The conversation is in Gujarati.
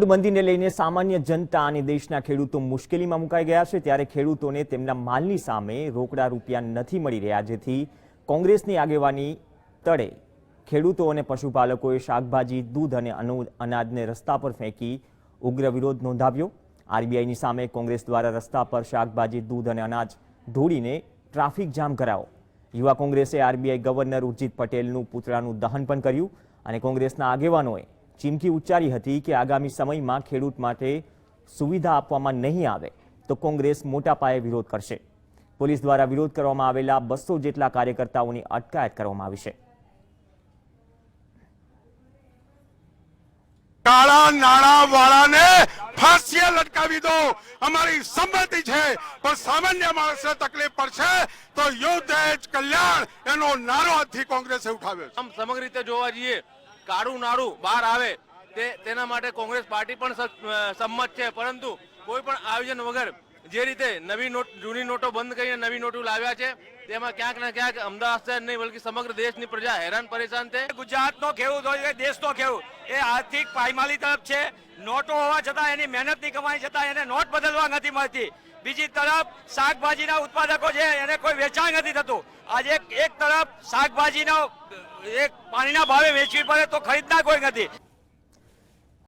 નોટબંધીને લઈને સામાન્ય જનતા અને દેશના ખેડૂતો મુશ્કેલીમાં મુકાઈ ગયા છે. ત્યારે ખેડૂતોને તેમના માલની સામે રોકડા રૂપિયા નથી મળી રહ્યા, જેથી કોંગ્રેસની આગેવાની તળે ખેડૂતો અને પશુપાલકોએ શાકભાજી, દૂધ અને અનાજને રસ્તા પર ફેંકી ઉગ્ર વિરોધ નોંધાવ્યો. આરબીઆઈની સામે કોંગ્રેસ દ્વારા રસ્તા પર શાકભાજી, દૂધ અને અનાજ ઢોળીને ટ્રાફિક જામ કરાયો. યુવા કોંગ્રેસે આરબીઆઈ ગવર્નર ઉર્જિત પટેલનું પુતળાનું દહન પણ કર્યું અને કોંગ્રેસના આગેવાનોએ ચીમકી ઉચ્ચારી હતી કે આગામી સમયમાં ખેડૂત માટે સુવિધા આપવામાં નહીં આવે તો કોંગ્રેસ મોટા પાયે વિરોધ કરશે. પોલીસ દ્વારા વિરોધ કરવામાં આવેલા બસો જેટલા કાર્યકર્તાઓની અટકાયત કરવામાં આવી છે. કાળા નાણા વાળાને ફાંસીએ લટકાવી દો. અમારી સંમતિ છે પણ સામાન્ય માણસને તકલીફ પડશે તો યુદ્ધ જ કલ્યાણ એનો નારો આજથી કોંગ્રેસે ઉઠાવ્યો છે. આમ સમગ્ર રીતે જોવા જઈએ કાળું નાડું બહાર આવે તે તેના માટે કોંગ્રેસ પાર્ટી પણ સંમત છે. પરંતુ કોઈ પણ આયોજન વગર જે રીતે નવી નોટ, જૂની નોટો બંધ કરીને નવી નોટો લાવ્યા છે, તેમાં ક્યાંક ને ક્યાંક અમદાવાદ શહેર નહીં, બલકી સમગ્ર દેશની પ્રજા હેરાન પરેશાન છે. ગુજરાતનો ખેડૂત હોય કે દેશનો ખેડૂત. એ આર્થિક પાયમાલી તરફ છે. નોટો હોવા છતાં એની મહેનતની કમાઈ છતાં એને નોટ બદલવા નથી મળતી. બીજી તરફ શાકભાજીના ઉત્પાદકો છે, એને કોઈ વેચાણ નથી થતું. આજે એક તરફ શાકભાજીનો એક પાણીના ભાવે વેચવી પડે તો ખરીદનાર કોઈ નથી.